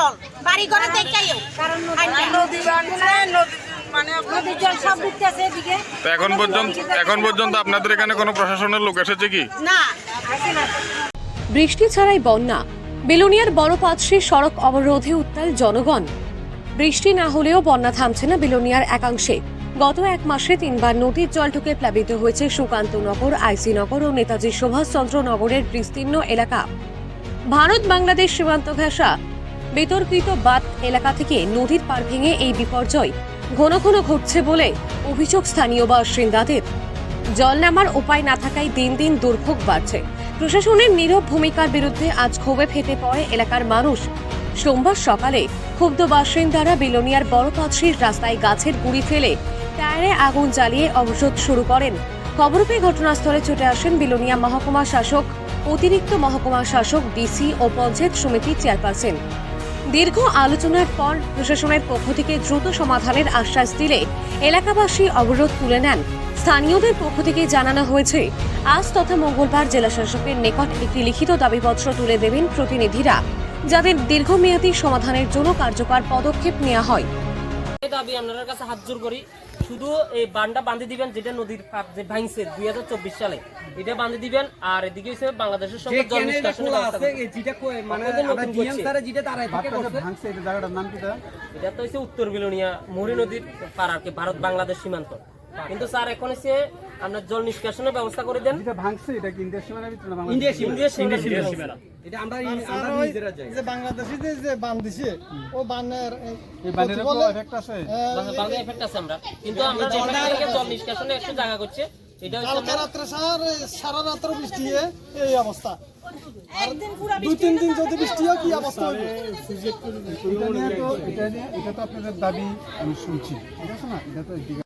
জল। বাড়ি ঘরে দেখাইও কারণ নদী মানে এখন পর্যন্ত এখন পর্যন্ত আপনাদের এখানে কোনো প্রশাসনের লোক এসেছে কি? না। বৃষ্টি ছাড়াই বন্যা। বেলুনিয়ার বড় পাত্রী সড়ক অবরোধে উত্তাল জনগণ। বৃষ্টি না হলেও বন্যা থামছে না বেলুনিয়ার একাংশে। গত এক মাসে তিনবার নদীর জল ঢুকে প্লাবিত হয়েছে সুকান্তনগর আইসিনগর ও নেতাজি সুভাষচন্দ্র নগরের বিস্তীর্ণ এলাকা। ভারত বাংলাদেশ সীমান্ত ঘেঁষা বিতর্কিত বাদ এলাকা থেকে নদীর পার ভেঙে এই বিপর্যয় ঘন ঘন ঘটছে বলে অভিযোগ স্থানীয় বাসিন্দাদের জল নামার উপায় না থাকায় দিন দিন দুর্ভোগ বাড়ছে। প্রশাসনের নীরব ভূমিকার বিরুদ্ধে আজ ক্ষোভে ফেটে পড়ে এলাকার মানুষ। সোমবার সকালে ক্ষুব্ধ বাসিন্দারা বিলোনিয়ার বড় রাস্তায় গাছের গুড়ি ফেলে টায়ারে আগুন জ্বালিয়ে অবরোধ শুরু করেন। খবর পেয়ে ঘটনাস্থলে ছুটে আসেন বিলোনিয়া মহকুমা শাসক, অতিরিক্ত মহকুমা শাসক, ডিসি ও পঞ্চায়েত সমিতির চেয়ারপারসন। দীর্ঘ আলোচনার পর প্রশাসনের পক্ষ থেকে দ্রুত সমাধানের আশ্বাস দিলে এলাকাবাসী অবরোধ তুলে নেন। স্থানীয়দের পক্ষ থেকে জানানো হয়েছে, আজ তথা মঙ্গলবার জেলা শাসকের নিকট একটি লিখিত দাবিপত্র তুলে দেবেন প্রতিনিধিরা, যাদের দীর্ঘমেয়াদী সমাধানের জন্য কার্যকর পদক্ষেপ নেওয়া হয়। দাবি আপনার কাছে হাত জোর করি। শুধু এই বানটা বাঁধে দিবেন যেটা নদীর পাপ যে ভাঙছে দুই হাজার চব্বিশ সালে। এটা বাঁধে দিবেন আর এদিকে হচ্ছে বাংলাদেশের সঙ্গে জল নিষ্কাশনের। মানে এটা জায়গাটার নাম কি তা? এটা তো হচ্ছে উত্তর বিলোনিয়া মরি নদীর পাড়ার কি ভারত বাংলাদেশ সীমান্ত। কিন্তু স্যার এখন হচ্ছে আপনার জল নিষ্কাশনের ব্যবস্থা করে দেন। যেটা ভাঙছে এটা কি ইন্ডিয়ার সীমানার ভিতরে না? ইন্ডিয়া সীমানা। এটা আমরা আমরা নিজেরা যাই। যে বাংলাদেশিতে যে বান দিছে ও বানের এই বানের কোনো effect আছে? বাংলা এফেক্ট আছে আমরা। কিন্তু আমরা জল নিষ্কাশনের একটা জায়গা করছে এটা হচ্ছে রাত্রে সার সারা রাত্র বৃষ্টি এই অবস্থা। একদিন দুই তিন দিন যদি বৃষ্টি হয় কি অবস্থা হবে? এটা এটা এটা তো আপনাদের দাবি আমি শুনছি। ঠিক আছে না এটা তো